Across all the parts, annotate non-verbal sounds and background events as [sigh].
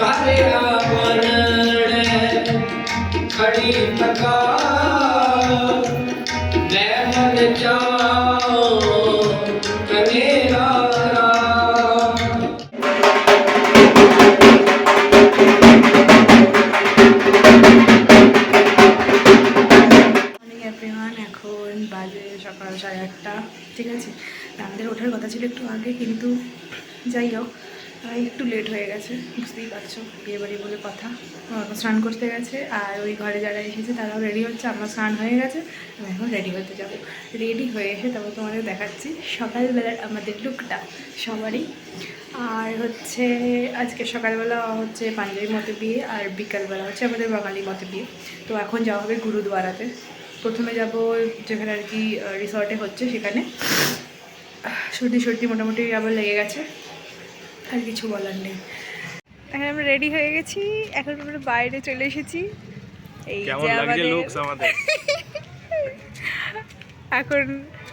करे आपन সকাল সাড়ে আটটা। ঠিক আছে? আমাদের ওঠার কথা ছিল একটু আগে, কিন্তু যাই হোক একটু লেট হয়ে গেছে, বুঝতেই পারছ, বিয়ে বাড়ি বলে কথা। স্নান করতে গেছে, আর ওই ঘরে যারা এসেছে তারাও রেডি হচ্ছে, আমার স্নান হয়ে গেছে, আমি এখন রেডি হতে যাব। রেডি হয়ে এসে তারপর তোমাদের দেখাচ্ছি, সকালবেলার আমাদের লুকটা সবারই। আর হচ্ছে, আজকে সকালবেলা হচ্ছে পাঞ্জাবি মতে বিয়ে, আর বিকালবেলা হচ্ছে আমাদের বাঙালি মতে বিয়ে। তো এখন যাওয়া হবে গুরুদুয়ারাতে। প্রথমে যাব যেখানে আর কি রিসর্টে হচ্ছে, সেখানে। সর্দি সর্দি মোটামুটি আবার লেগে গেছে। আর কিছু বলার নেই। এখন আমরা রেডি হয়ে গেছি। এখন আমরা বাইরে চলে এসেছি। এই যে আমাদের [laughs] এখন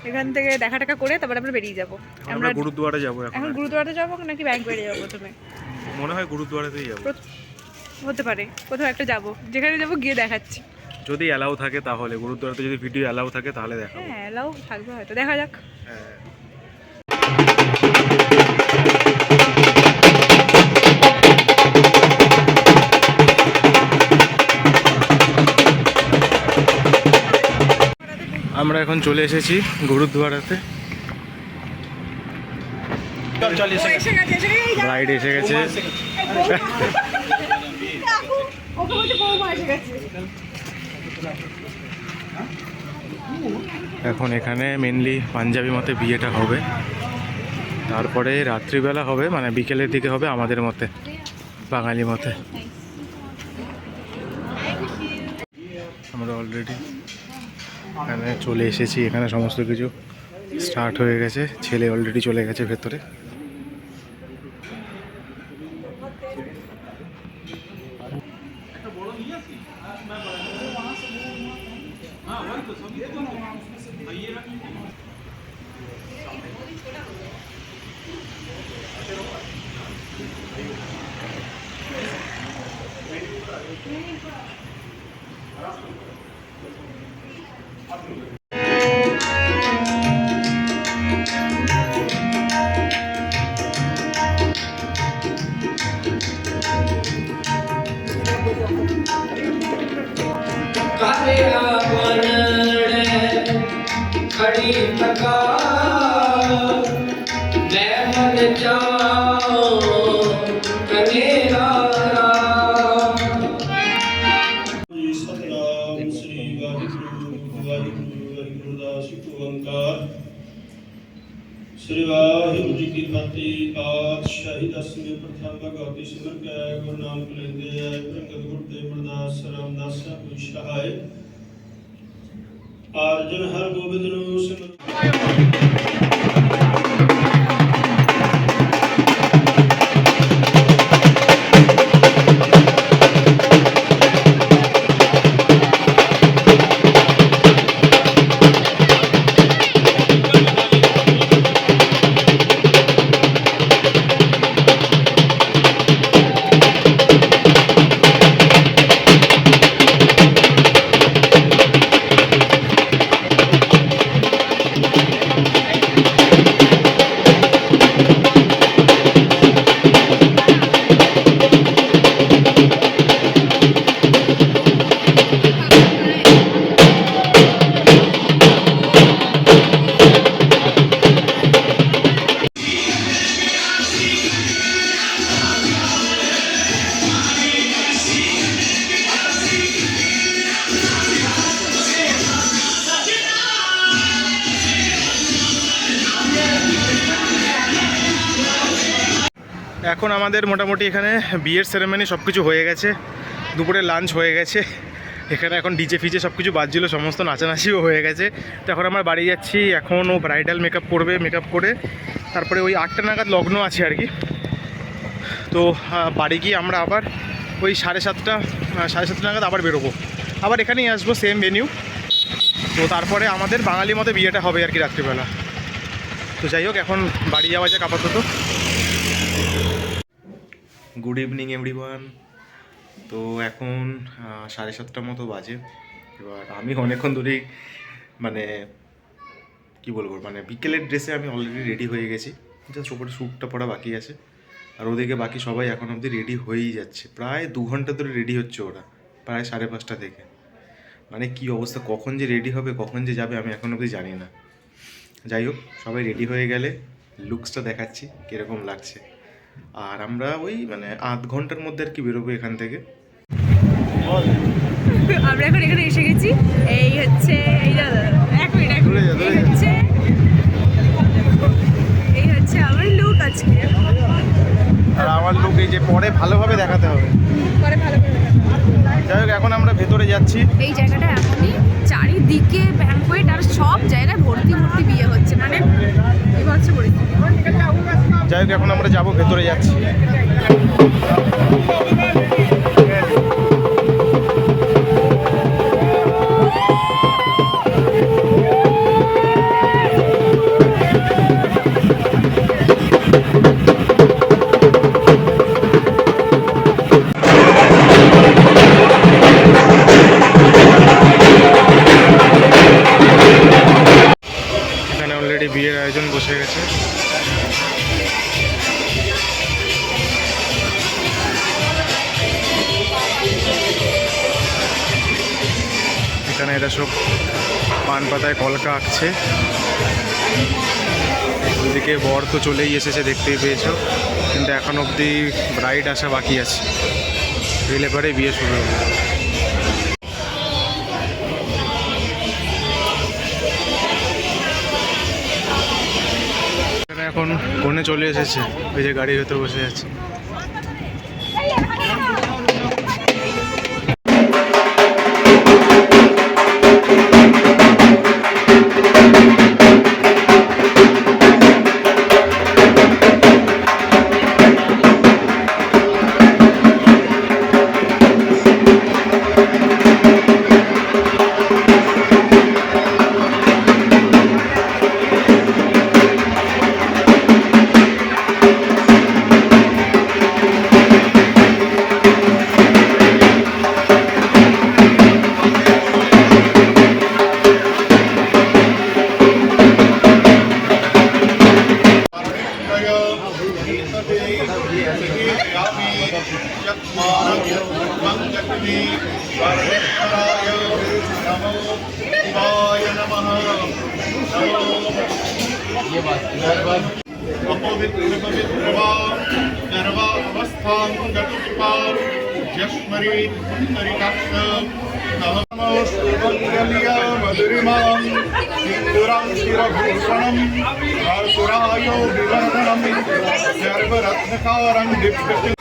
এখান থেকে দেখা টাকা করে তারপর আমরা বেরিয়ে যাব। আমরা গুরুদুয়ারে যাব এখন এখন গুরুদুয়ারাতে যাব নাকি ব্যাংক বেরিয়ে যাব প্রথমে? মনে হয় গুরুদুয়ারেতেই যাব। হতে পারে। কোথাও একটা যাব। যেখানে যাব গিয়ে দেখাচ্ছি। যদি অ্যালাউ থাকে তাহলে। গুরুদুয়ারাতে যদি ভিডিও অ্যালাউ থাকে তাহলে দেখাবো। হ্যাঁ এলাও থাকবে হয়তো। দেখা যাক। হ্যাঁ। আমরা এখন চলে এসেছি গুরুদুয়ারাতে রাইড এসে গেছে। এখন এখানে মেনলি পাঞ্জাবি মতে বিয়েটা হবে। তারপরে রাত্রিবেলা হবে মানে বিকেলের দিকে হবে আমাদের মতে বাঙালি মতে। আমরা অলরেডি এখানে চলে এসেছি এখানে সমস্ত কিছু স্টার্ট হয়ে গেছে ছেলে অলরেডি চলে গেছে ভেতরে। ਖੜੀ ਤਕਾ ਲੈ ਮਨ ਚਾਓ ਜੀ ਪਾਤਸ਼ਾਹੀ ਦਸਵੇਂ ਪ੍ਰਥਮ ਭਗਵਤੀ ਸਿਮਰ ਕੈ, ਗੁਰੂ ਨਾਨਕ ਲੈਂਦੇ ਆਏ ਪ੍ਰੰਗਤ ਗੁਰ ਤੇ ਮਰਦਾਸ ਰਾਮਦਾਸ ਕੋਈ ਸਹਾਇ ਅਰਜਨ ਹਰ ਗੋਬਿੰਦ ਨੂੰ ਸਿਮਰ এখন আমাদের মোটামুটি এখানে বিয়ের সেরেমনি সব কিছু হয়ে গেছে। দুপুরে লাঞ্চ হয়ে গেছে। এখানে এখন ডিজে ফিজে সব কিছু বাজছিল, সমস্ত নাচানাচিও হয়ে গেছে। তো এখন আমরা বাড়ি যাচ্ছি এখন ও ব্রাইডাল মেকআপ করবে মেকআপ করে। তারপরে ওই আটটা নাগাদ লগ্ন আছে আর কি। তো বাড়ি গিয়ে আমরা আবার ওই সাড়ে সাতটা সাড়ে সাতটা নাগাদ আবার বেরোবো। আবার এখানেই আসব সেম ভেনিউ তো তারপরে আমাদের বাঙালি মতে বিয়েটা হবে আর কি রাত্রিবেলা। তো যাই হোক, এখন বাড়ি যাওয়া যাক আপাতত। গুড ইভিনিং এভরিওয়ান তো এখন সাড়ে সাতটার মতো বাজে। এবার আমি অনেকক্ষণ ধরেই মানে কি বলব মানে বিকেলের ড্রেসে আমি অলরেডি রেডি হয়ে গেছি। জাস্ট ওপরে শ্যুটটা পরা বাকি আছে। আর ওদিকে বাকি সবাই এখন অবধি রেডি হয়েই যাচ্ছে। প্রায় দু ঘণ্টা ধরে রেডি হচ্ছে ওরা, প্রায় সাড়ে পাঁচটা থেকে। মানে কি অবস্থা, কখন যে রেডি হবে, কখন যে যাবে, আমি এখন অবধি জানি না। যাই হোক, সবাই রেডি হয়ে গেলে লুকসটা দেখাচ্ছি, কীরকম লাগছে। আর আমরা ওই মানে আধ ঘণ্টার মধ্যে আর কি বেরোবো এখান থেকে। আমরা এখন এখানে এসে গেছি। এই হচ্ছে এই এক মিনিট। এই হচ্ছে এই হচ্ছে আমার লুক আজকে। আমার লুক এই যে পরে ভালোভাবে দেখাতে হবে। পরে যাই হোক এখন আমরা ভেতরে যাচ্ছি। এই জায়গাটা এখনই চারিদিকে ব্যাংকুয়েট আর সব জায়গায় ভর্তি ভর্তি বিয়ে হচ্ছে। মানে এই হচ্ছে পরিস্থিতি যাই হোক এখন আমরা যাব ভেতরে যাচ্ছি। বসে গেছে। এখানে এরা সব পান পাতায় কলকা আঁকছে। ওইদিকে বর তো চলেই এসেছে, দেখতেই পেয়েছ। কিন্তু এখন অবধি ব্রাইড আসা বাকি আছে। এলে পরে বিয়ে শুরু হবে। এখানে কনে চলে এসেছে ওই যে গাড়ির ভেতর বসে আছে। मधुरिमां सिन्दुरां शिरभूषणं हर्सुरायो विवर्धनं सर्वरत्नकारं दिव्य